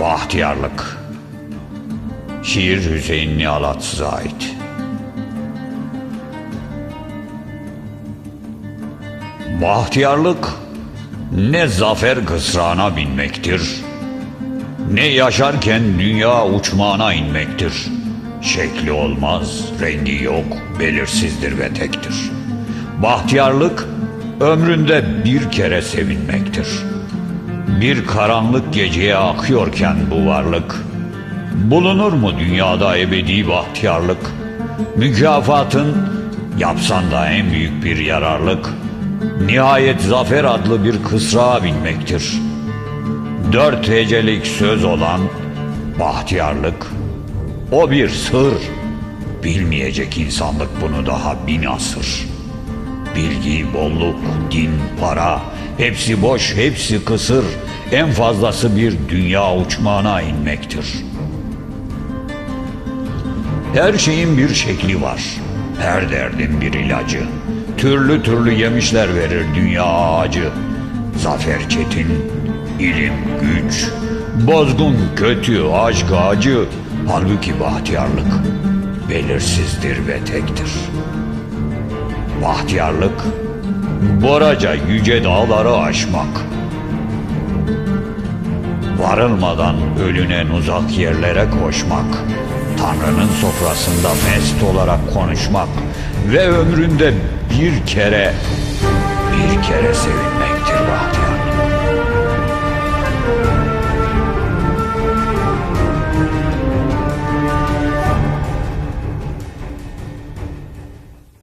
Bahtiyarlık Şiir Hüseyin Nihalatsız'a ait Bahtiyarlık ne zafer kısrağına binmektir ne yaşarken dünya uçmağına inmektir. Şekli olmaz, rengi yok, belirsizdir ve tektir. Bahtiyarlık ömründe bir kere sevinmektir. Bir karanlık geceye akıyorken bu varlık, bulunur mu dünyada ebedi bahtiyarlık? Mükafatın yapsan da en büyük bir yararlık, nihayet zafer adlı bir kısrağa binmektir. Dört hecelik söz olan bahtiyarlık, o bir sır. Bilmeyecek insanlık bunu daha bin asır. Bilgi, bolluk, din, para, hepsi boş, hepsi kısır. En fazlası bir dünya uçmağına inmektir. Her şeyin bir şekli var. Her derdin bir ilacı. Türlü türlü yemişler verir dünya ağacı. Zafer çetin, ilim güç. Bozgun kötü, aşk acı. Halbuki bahtiyarlık belirsizdir ve tektir. Bahtiyarlık, boraca yüce dağları aşmak. Varılmadan ölünen uzak yerlere koşmak. Tanrı'nın sofrasında mest olarak konuşmak ve ömründe bir kere, bir kere sevinmek.